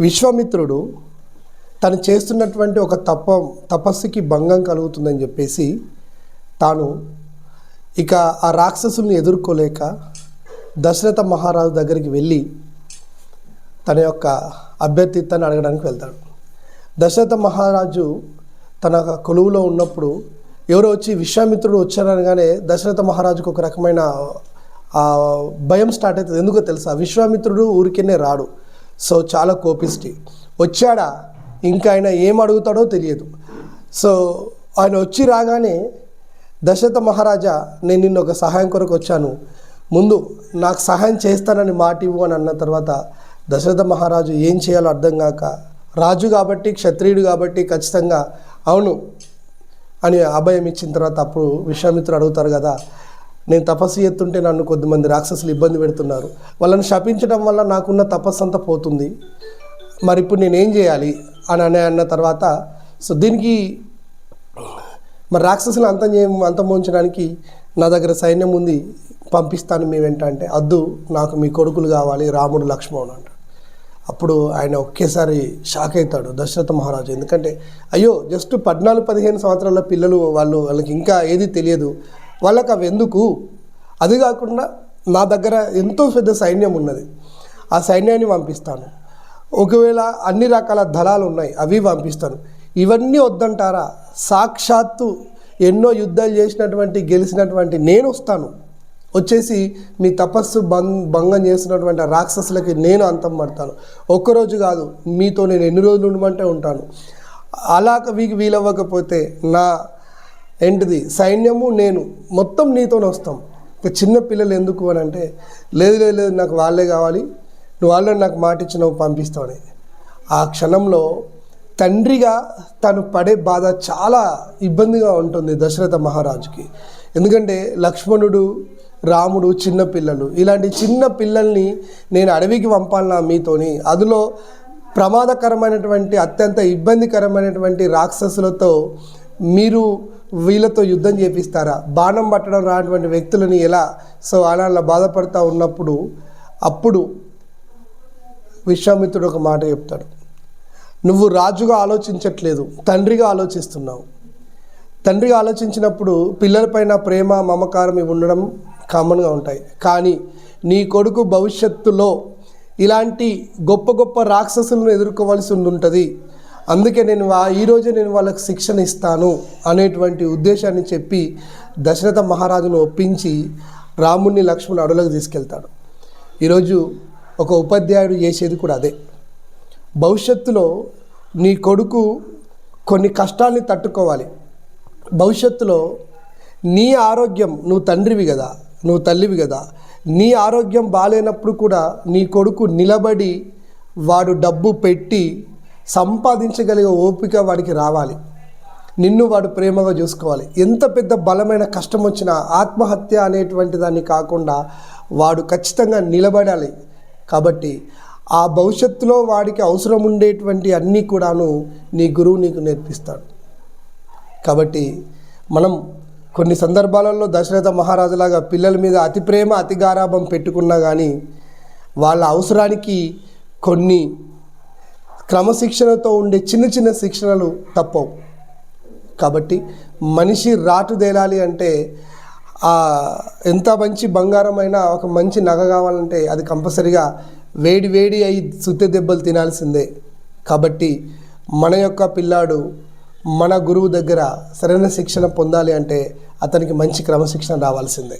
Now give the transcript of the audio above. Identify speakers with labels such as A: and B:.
A: విశ్వామిత్రుడు తను చేస్తున్నటువంటి ఒక తప తపస్సుకి భంగం కలుగుతుందని చెప్పేసి తాను ఇక ఆ రాక్షసుల్ని ఎదుర్కోలేక దశరథ మహారాజు దగ్గరికి వెళ్ళి తన యొక్క అభ్యర్థిత్వాన్ని అడగడానికి వెళ్తాడు. దశరథ మహారాజు తన కొలువులో ఉన్నప్పుడు ఎవరో వచ్చి విశ్వామిత్రుడు వచ్చారనగానే దశరథ మహారాజుకు ఒక రకమైన భయం స్టార్ట్ అవుతుంది. ఎందుకో తెలుసా? విశ్వామిత్రుడు ఊరికేనే రాడు. సో చాలా కోపిస్టి వచ్చాడా? ఇంకా ఆయన ఏం అడుగుతాడో తెలియదు. సో ఆయన వచ్చి రాగానే దశరథ మహారాజా నేను నిన్న ఒక సహాయం కొరకు వచ్చాను. ముందు నాకు సహాయం చేస్తానని మాట ఇవ్వు అని అన్న తర్వాత దశరథ మహారాజు ఏం చేయాలో అర్థం కాక రాజు కాబట్టి క్షత్రియుడు కాబట్టి ఖచ్చితంగా అవును అని అభయం ఇచ్చిన తర్వాత అప్పుడు విశ్వామిత్రుడు అడుగుతారు కదా నేను తపస్సు ఎత్తుంటే నన్ను కొద్దిమంది రాక్షసులు ఇబ్బంది పెడుతున్నారు. వాళ్ళని శపించడం వల్ల నాకున్న తపస్సు అంతా పోతుంది. మరి ఇప్పుడు నేనేం చేయాలి? అని అనే అన్న తర్వాత సో దీనికి మరి రాక్షసులు అంతం చే అంతమోంచడానికి నా దగ్గర సైన్యం ఉంది పంపిస్తాను మీ వెంట అంటే అద్దు నాకు మీ కొడుకులు కావాలి రాముడు లక్ష్మణుడు అంటాడు అప్పుడు ఆయన ఒకేసారి షాక్ అవుతాడు దశరథ మహారాజు. ఎందుకంటే అయ్యో జస్ట్ పద్నాలుగు పదిహేను సంవత్సరాల పిల్లలు వాళ్ళు వాళ్ళకి ఇంకా ఏది తెలియదు. వాళ్ళకి అవి ఎందుకు? అది కాకుండా నా దగ్గర ఎంతో పెద్ద సైన్యం ఉన్నది. ఆ సైన్యాన్ని పంపిస్తాను. ఒకవేళ అన్ని రకాల దళాలు ఉన్నాయి అవి పంపిస్తాను. ఇవన్నీ వద్దంటారా? సాక్షాత్తు ఎన్నో యుద్ధాలు చేసినటువంటి గెలిచినటువంటి నేను వస్తాను. వచ్చేసి మీ తపస్సు భం భంగం చేస్తున్నటువంటి రాక్షసులకి నేను అంతం పడతాను. ఒక్కరోజు కాదు మీతో నేను ఎన్ని రోజులు ఉండమంటే ఉంటాను. అలా వీకి వీలవ్వకపోతే నా ఏంటిది? సైన్యము నేను. మొత్తం నీతోనే వస్తాం. ఇక చిన్న పిల్లలు ఎందుకు అని అంటే లేదు లేదు లేదు నాకు వాళ్ళే కావాలి. నువ్వు వాళ్ళని నాకు మాట ఇచ్చినవు పంపిస్తావని ఆ క్షణంలో తండ్రిగా తను పడే బాధ చాలా ఇబ్బందిగా ఉంటుంది దశరథ మహారాజుకి. ఎందుకంటే లక్ష్మణుడు రాముడు చిన్న పిల్లలు. ఇలాంటి చిన్న పిల్లల్ని నేను అడవికి పంపాలన్నా మీతోని అందులో ప్రమాదకరమైనటువంటి అత్యంత ఇబ్బందికరమైనటువంటి రాక్షసులతో మీరు వీళ్ళతో యుద్ధం చేపిస్తారా? బాణం పట్టడం రానటువంటి వ్యక్తులని ఎలా సో అలా అలా బాధపడతా ఉన్నప్పుడు అప్పుడు విశ్వామిత్రుడు ఒక మాట చెప్తాడు. నువ్వు రాజుగా ఆలోచించట్లేదు తండ్రిగా ఆలోచిస్తున్నావు. తండ్రిగా ఆలోచించినప్పుడు పిల్లలపైన ప్రేమ మమకారం ఇవి ఉండడం కామన్గా ఉంటాయి. కానీ నీ కొడుకు భవిష్యత్తులో ఇలాంటి గొప్ప గొప్ప రాక్షసులను ఎదుర్కోవాల్సి ఉంటుంది అందుకే నేను వా- ఈరోజే నేను వాళ్ళకి శిక్షణ ఇస్తాను అనేటువంటి ఉద్దేశాన్ని చెప్పి దశరథ మహారాజును ఒప్పించి రాముణ్ణి లక్ష్మణ్ అడవులకు తీసుకెళ్తాడు. ఈరోజు ఒక ఉపాధ్యాయుడు చేసేది కూడా అదే. భవిష్యత్తులో నీ కొడుకు కొన్ని కష్టాల్ని తట్టుకోవాలి. భవిష్యత్తులో నీ ఆరోగ్యం నువ్వు తండ్రివి కదా నువ్వు తల్లివి కదా నీ ఆరోగ్యం బాగాలేనప్పుడు కూడా నీ కొడుకు నిలబడి వాడు డబ్బు పెట్టి సంపాదించగలిగే ఓపిక వాడికి రావాలి. నిన్ను వాడు ప్రేమగా చూసుకోవాలి. ఎంత పెద్ద బలమైన కష్టం వచ్చినా ఆత్మహత్య అనేటువంటి దాన్ని కాకుండా వాడు ఖచ్చితంగా నిలబడాలి. కాబట్టి ఆ భవిష్యత్తులో వాడికి అవసరం ఉండేటువంటి అన్నీ కూడాను నీ గురువు నీకు నేర్పిస్తాడు. కాబట్టి మనం కొన్ని సందర్భాలలో దశరథ మహారాజులాగా పిల్లల మీద అతి ప్రేమ అతి గారాభం పెట్టుకున్నా కానీ వాళ్ళ అవసరానికి కొన్ని క్రమశిక్షణతో ఉండే చిన్న చిన్న శిక్షణలు తప్పవు. కాబట్టి మనిషి రాటుదేలాలి అంటే ఎంత మంచి బంగారమైనా ఒక మంచి నగ కావాలంటే అది కంపల్సరిగా వేడి వేడి అయి సుత్తి దెబ్బలు తినాల్సిందే. కాబట్టి మన యొక్క పిల్లాడు మన గురువు దగ్గర సరైన శిక్షణ పొందాలి అంటే అతనికి మంచి క్రమశిక్షణ రావాల్సిందే.